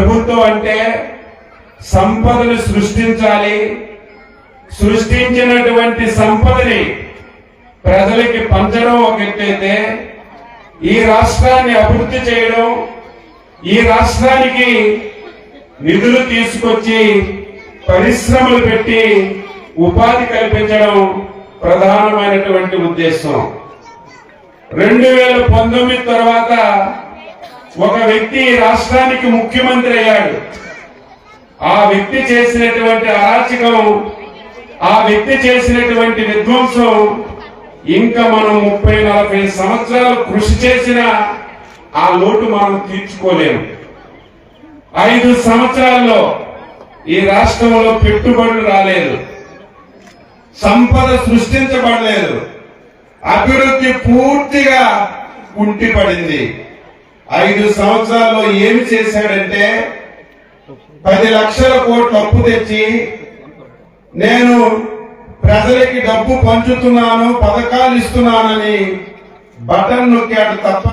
ప్రభుత్వం అంటే సంపదను సృష్టించాలి. సృష్టించినటువంటి సంపదని ప్రజలకి పంచడం ఒక ఈ రాష్ట్రాన్ని అభివృద్ధి చేయడం ఈ రాష్ట్రానికి నిధులు తీసుకొచ్చి పరిశ్రమలు పెట్టి ఉపాధి కల్పించడం ప్రధానమైనటువంటి ఉద్దేశం. రెండు వేల పంతొమ్మిది తర్వాత ఒక వ్యక్తి రాష్ట్రానికి ముఖ్యమంత్రి అయ్యాడు. ఆ వ్యక్తి చేసినటువంటి అరాచకం ఆ వ్యక్తి చేసినటువంటి విధ్వంసం ఇంకా మనం ముప్పై నలభై సంవత్సరాలు కృషి చేసిన ఆ లోటు మనం తీర్చుకోలేము. ఐదు సంవత్సరాల్లో ఈ రాష్ట్రంలో పెట్టుబడులు రాలేదు. సంపద సృష్టించబడలేదు. అభివృద్ధి పూర్తిగా ఉంటిపడింది ఐదు సంవత్సరాల్లో ఏమి చేశాడంటే పది లక్షల కోట్లు అప్పు తెచ్చి నేను ప్రజలకి డబ్బు పంచుతున్నాను పథకాలు ఇస్తున్నానని బటన్ నొక్కాడు తప్ప